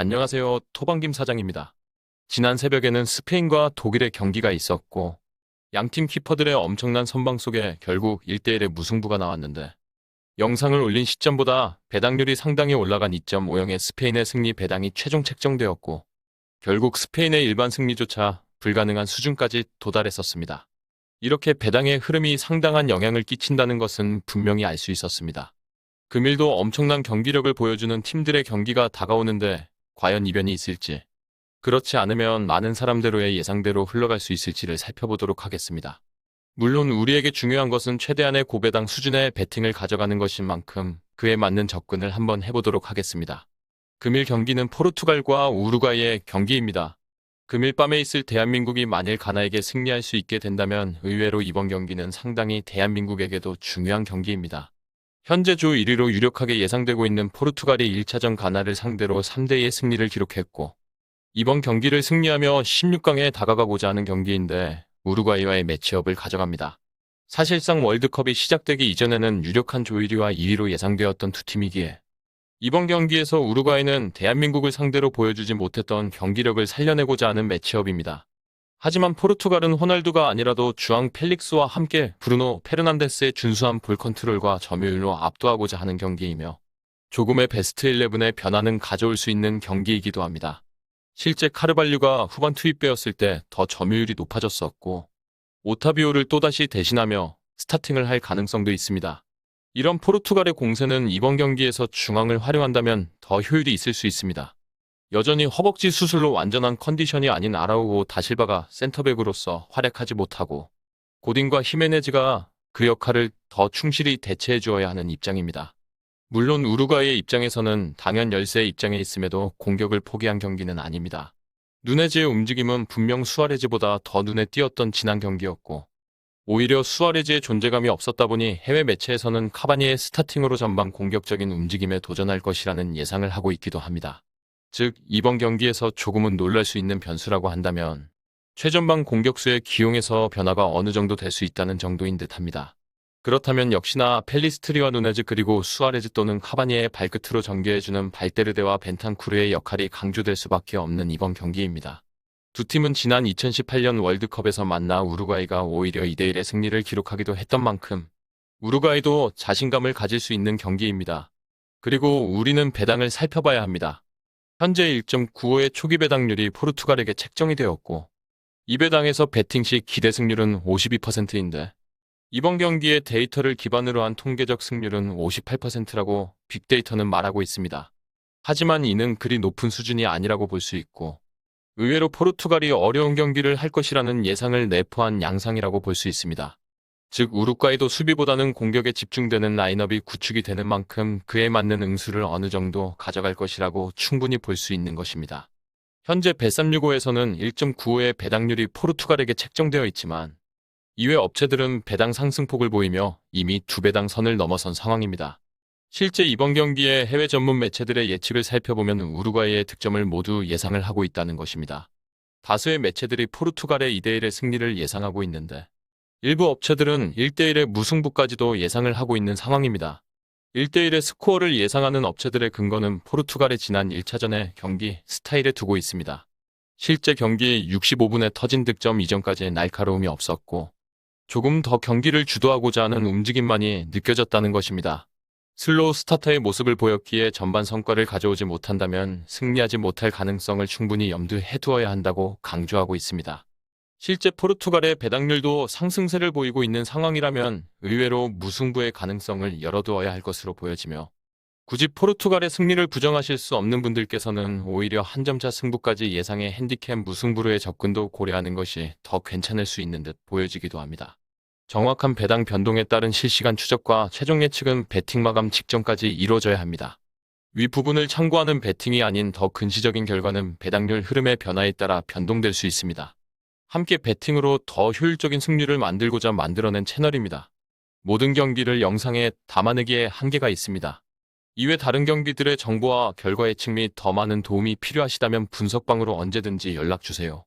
안녕하세요. 토방김 사장입니다. 지난 새벽에는 스페인과 독일의 경기가 있었고 양팀 키퍼들의 엄청난 선방 속에 결국 1대1의 무승부가 나왔는데 영상을 올린 시점보다 배당률이 상당히 올라간 2.50의 스페인의 승리 배당이 최종 책정되었고 결국 스페인의 일반 승리조차 불가능한 수준까지 도달했었습니다. 이렇게 배당의 흐름이 상당한 영향을 끼친다는 것은 분명히 알 수 있었습니다. 금일도 엄청난 경기력을 보여주는 팀들의 경기가 다가오는데 과연 이변이 있을지, 그렇지 않으면 많은 사람대로의 예상대로 흘러갈 수 있을지를 살펴보도록 하겠습니다. 물론 우리에게 중요한 것은 최대한의 고배당 수준의 배팅을 가져가는 것인 만큼 그에 맞는 접근을 한번 해보도록 하겠습니다. 금일 경기는 포르투갈과 우루과이의 경기입니다. 금일 밤에 있을 대한민국이 만일 가나에게 승리할 수 있게 된다면 의외로 이번 경기는 상당히 대한민국에게도 중요한 경기입니다. 현재 조 1위로 유력하게 예상되고 있는 포르투갈이 1차전 가나를 상대로 3대2의 승리를 기록했고 이번 경기를 승리하며 16강에 다가가고자 하는 경기인데 우루과이와의 매치업을 가져갑니다. 사실상 월드컵이 시작되기 이전에는 유력한 조 1위와 2위로 예상되었던 두 팀이기에 이번 경기에서 우루과이는 대한민국을 상대로 보여주지 못했던 경기력을 살려내고자 하는 매치업입니다. 하지만 포르투갈은 호날두가 아니라도 주앙 펠릭스와 함께 브루노 페르난데스의 준수한 볼 컨트롤과 점유율로 압도하고자 하는 경기이며 조금의 베스트 11의 변화는 가져올 수 있는 경기이기도 합니다. 실제 카르발류가 후반 투입되었을 때 더 점유율이 높아졌었고 오타비오를 또다시 대신하며 스타팅을 할 가능성도 있습니다. 이런 포르투갈의 공세는 이번 경기에서 중앙을 활용한다면 더 효율이 있을 수 있습니다. 여전히 허벅지 수술로 완전한 컨디션이 아닌 아라우고 다실바가 센터백으로서 활약하지 못하고 고딘과 히메네즈가 그 역할을 더 충실히 대체해 주어야 하는 입장입니다. 물론 우루과이의 입장에서는 당연 열세의 입장에 있음에도 공격을 포기한 경기는 아닙니다. 누네즈의 움직임은 분명 수아레즈보다 더 눈에 띄었던 지난 경기였고 오히려 수아레즈의 존재감이 없었다 보니 해외 매체에서는 카바니의 스타팅으로 전방 공격적인 움직임에 도전할 것이라는 예상을 하고 있기도 합니다. 즉 이번 경기에서 조금은 놀랄 수 있는 변수라고 한다면 최전방 공격수의 기용에서 변화가 어느 정도 될 수 있다는 정도인 듯합니다. 그렇다면 역시나 펠리스트리와 누네즈 그리고 수아레즈 또는 카바니의 발끝으로 전개해주는 발데르데와 벤탄쿠르의 역할이 강조될 수밖에 없는 이번 경기입니다. 두 팀은 지난 2018년 월드컵에서 만나 우루과이가 오히려 2대1의 승리를 기록하기도 했던 만큼 우루과이도 자신감을 가질 수 있는 경기입니다. 그리고 우리는 배당을 살펴봐야 합니다. 현재 1.95의 초기 배당률이 포르투갈에게 책정이 되었고 이 배당에서 배팅 시 기대 승률은 52%인데 이번 경기의 데이터를 기반으로 한 통계적 승률은 58%라고 빅데이터는 말하고 있습니다. 하지만 이는 그리 높은 수준이 아니라고 볼 수 있고 의외로 포르투갈이 어려운 경기를 할 것이라는 예상을 내포한 양상이라고 볼 수 있습니다. 즉 우루과이도 수비보다는 공격에 집중되는 라인업이 구축이 되는 만큼 그에 맞는 응수를 어느 정도 가져갈 것이라고 충분히 볼 수 있는 것입니다. 현재 배365에서는 1.95의 배당률이 포르투갈에게 책정되어 있지만 이외 업체들은 배당 상승폭을 보이며 이미 두 배당 선을 넘어선 상황입니다. 실제 이번 경기에 해외 전문 매체들의 예측을 살펴보면 우루과이의 득점을 모두 예상을 하고 있다는 것입니다. 다수의 매체들이 포르투갈의 2대1의 승리를 예상하고 있는데 일부 업체들은 1대1의 무승부까지도 예상을 하고 있는 상황입니다. 1대1의 스코어를 예상하는 업체들의 근거는 포르투갈의 지난 1차전의 경기 스타일에 두고 있습니다. 실제 경기 65분에 터진 득점 이전까지의 날카로움이 없었고 조금 더 경기를 주도하고자 하는 움직임만이 느껴졌다는 것입니다. 슬로우 스타터의 모습을 보였기에 전반 성과를 가져오지 못한다면 승리하지 못할 가능성을 충분히 염두에 두어야 한다고 강조하고 있습니다. 실제 포르투갈의 배당률도 상승세를 보이고 있는 상황이라면 의외로 무승부의 가능성을 열어두어야 할 것으로 보여지며 굳이 포르투갈의 승리를 부정하실 수 없는 분들께서는 오히려 한 점차 승부까지 예상의 핸디캡 무승부로의 접근도 고려하는 것이 더 괜찮을 수 있는 듯 보여지기도 합니다. 정확한 배당 변동에 따른 실시간 추적과 최종 예측은 배팅 마감 직전까지 이루어져야 합니다. 위 부분을 참고하는 배팅이 아닌 더 근시적인 결과는 배당률 흐름의 변화에 따라 변동될 수 있습니다. 함께 배팅으로 더 효율적인 승률을 만들고자 만들어낸 채널입니다. 모든 경기를 영상에 담아내기에 한계가 있습니다. 이외 다른 경기들의 정보와 결과 예측 및 더 많은 도움이 필요하시다면 분석방으로 언제든지 연락주세요.